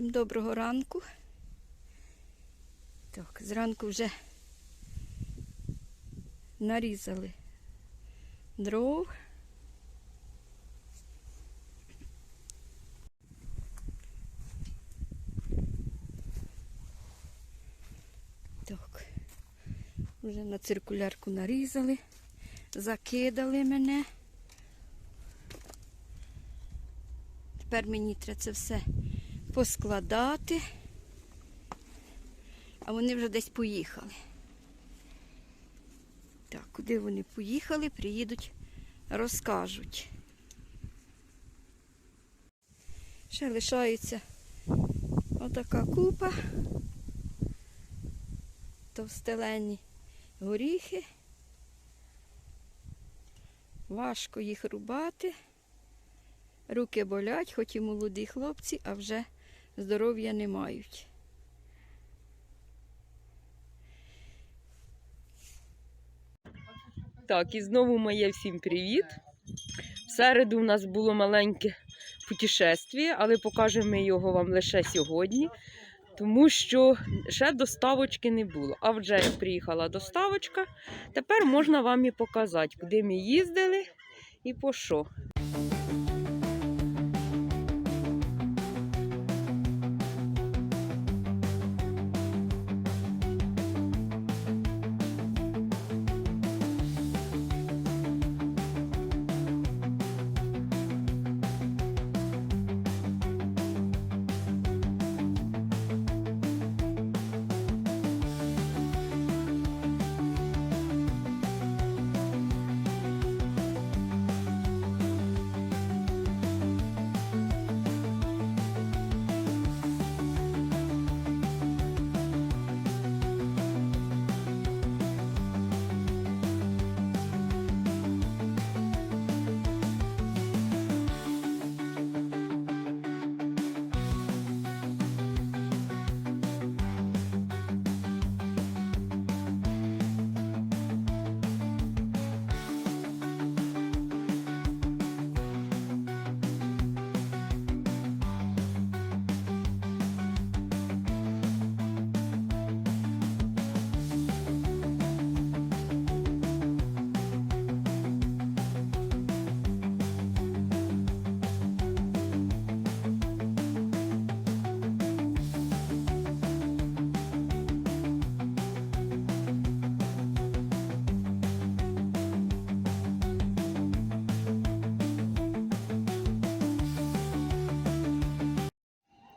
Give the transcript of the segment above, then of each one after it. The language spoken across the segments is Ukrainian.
Всім доброго ранку. Так, зранку вже нарізали дров. Так, вже на циркулярку нарізали, закидали мене. Тепер мені треба це все поскладати. А вони вже десь поїхали. Так, куди вони поїхали, приїдуть, розкажуть. Ще лишається отака купа, товстелені горіхи. Важко їх рубати. Руки болять, хоч і молоді хлопці, а вже здоров'я не мають. Так, і знову моє всім привіт. В середу у нас було маленьке путешествие, але покажемо його вам лише сьогодні, тому що ще доставочки не було. А вже як приїхала доставочка, тепер можна вам і показати, куди ми їздили і по що.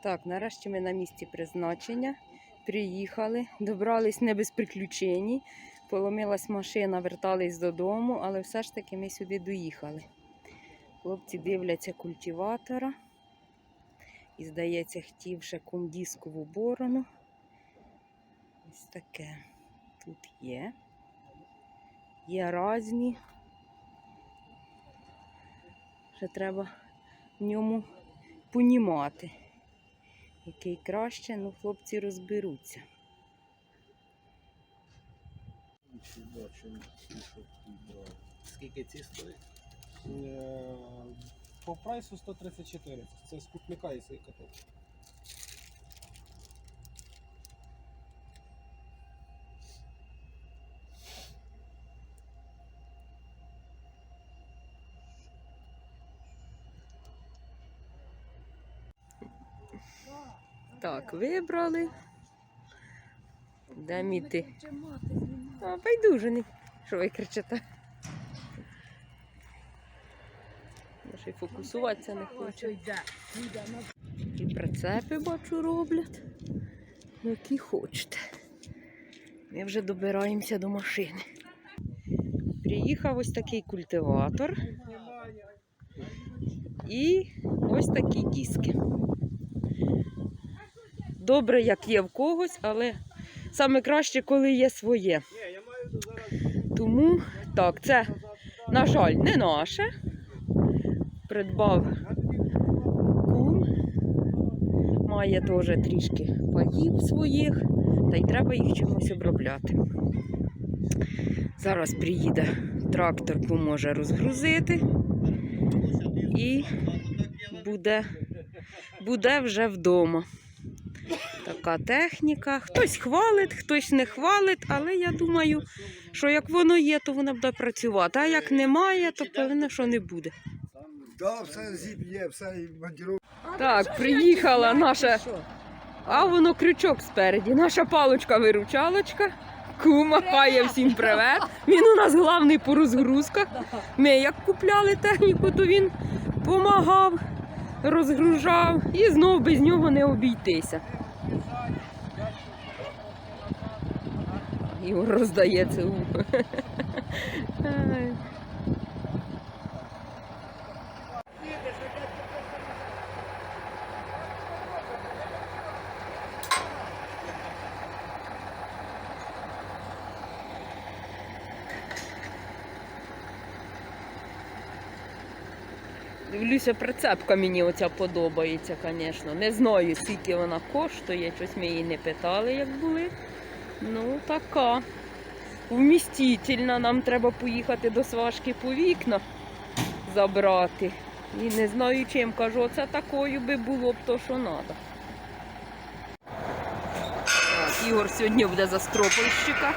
Так, нарешті ми на місці призначення. Приїхали, добрались не без приключень. Поломилась машина, вертались додому, але все ж таки ми сюди доїхали. Хлопці дивляться культиватора. І, здається, хотів ще кундіскову борону. Ось таке тут є. Є різні. Ще треба в ньому понімати який краще, ну хлопці розберуться. Скільки ці стоїть? Е, По прайсу 134. Це з купника і цей каток. Так, вибрали. Де міти? А, байдуже, не- що ви кричите. Ще й фокусуватися не хочу. І прицепи бачу роблять. Які хочете. Ми вже добираємося до машини. Приїхав ось такий культиватор. І ось такі диски. Добре, як є в когось, але саме краще, коли є своє. Тому так, це, на жаль, не наше. Придбав кум. Має теж трішки паїв своїх, та й треба їх чимось обробляти. Зараз приїде трактор, поможе розгрузити і буде, буде вже вдома. Така техніка. Хтось хвалить, хтось не хвалить, але я думаю, що як воно є, то воно буде працювати. А як немає, то певно, що не буде. Да, все зіб'є, все. Так, приїхала наша. А воно крючок спереді. Наша палочка-виручалочка. Кума хає всім привет. Він у нас главний по розгрузках. Ми як купляли техніку, то він помагав, розгружав і знов без нього не обійтися. Ігор роздає це. Дивлюся, прицепка мені оця подобається, звісно. Не знаю, скільки вона коштує, щось ми її не питали, як були. Ну, така. Вмістительна. Нам треба поїхати до сважки по вікна забрати. І не знаю чим кажу, оце такою би було б то, що треба. Ігор сьогодні буде за стропольщика.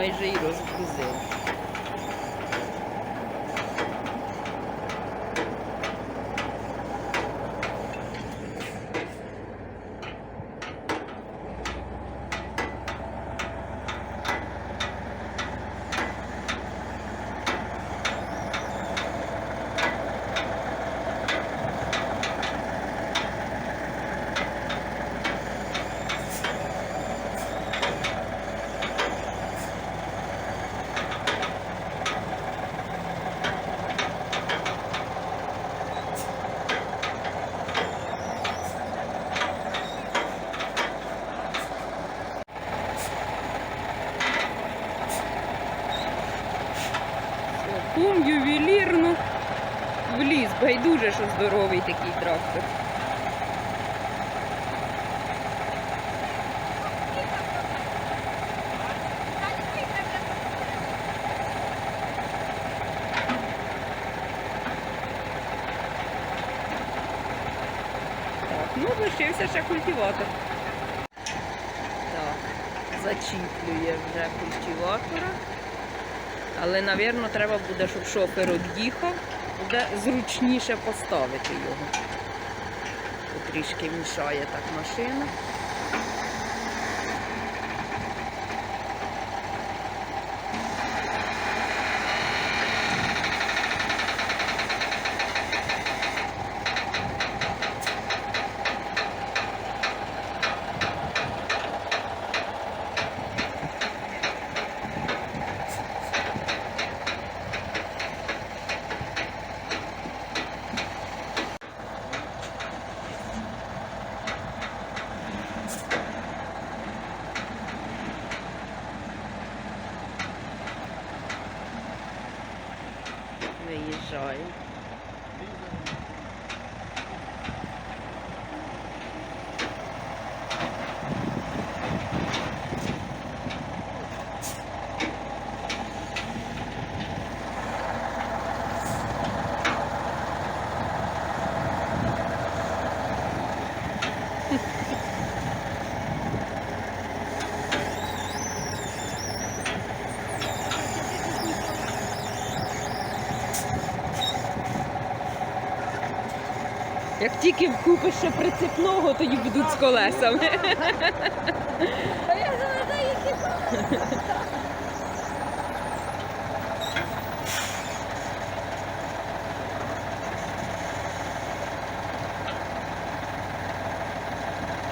Диски майже і Що здоровий такий трактор. Ну лишився ще культиватор. Так, зачіплює вже культиватора. Але, напевно, треба буде, щоб шофер від'їхав, буде зручніше поставити його. Трішки мішає так машина. aí. Тільки вкупиш ще прицепного, тоді будуть з колесами.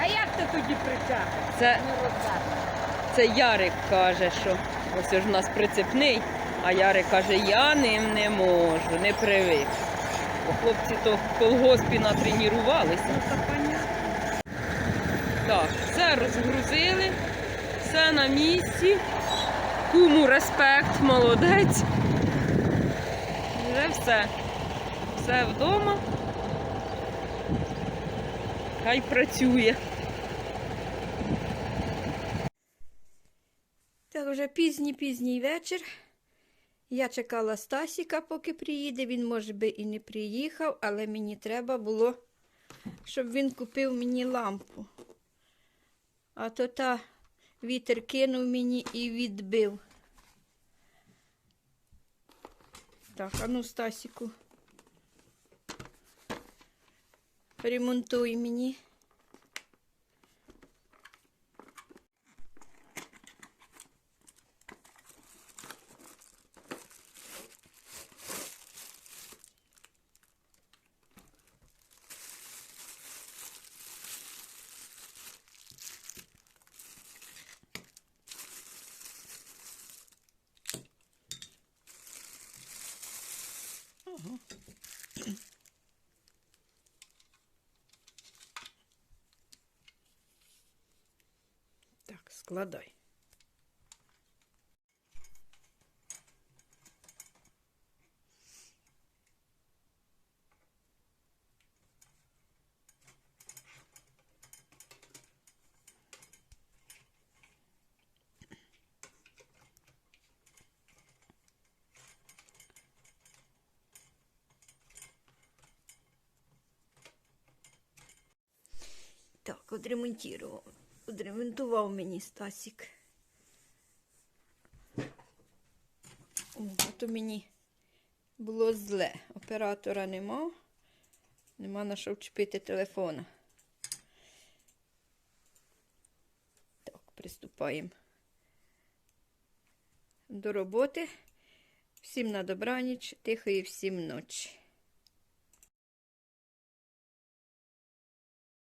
А як ти тоді причахав? Це, це Ярик каже, що ось ж у нас прицепний, а Ярик каже, я ним не можу, не привик. Хлопці то в колгоспі натренувалися. Так, все розгрузили, все на місці. Куму респект, молодець. Вже все. Все вдома. Хай працює. Так, вже пізній пізній вечір. Я чекала Стасіка, поки приїде. Він, може би, і не приїхав, але мені треба було, щоб він купив мені лампу. А то та вітер кинув мені і відбив. Так, а ну, Стасіку. Ремонтуй мені. Так, складай. Так, odremontував. Odремонтував мені Стасік. О, то мені було зле. Оператора нема. Нема на що вчепити телефона. Так, приступаємо до роботи. Всім на добраніч, тихої всім ночі.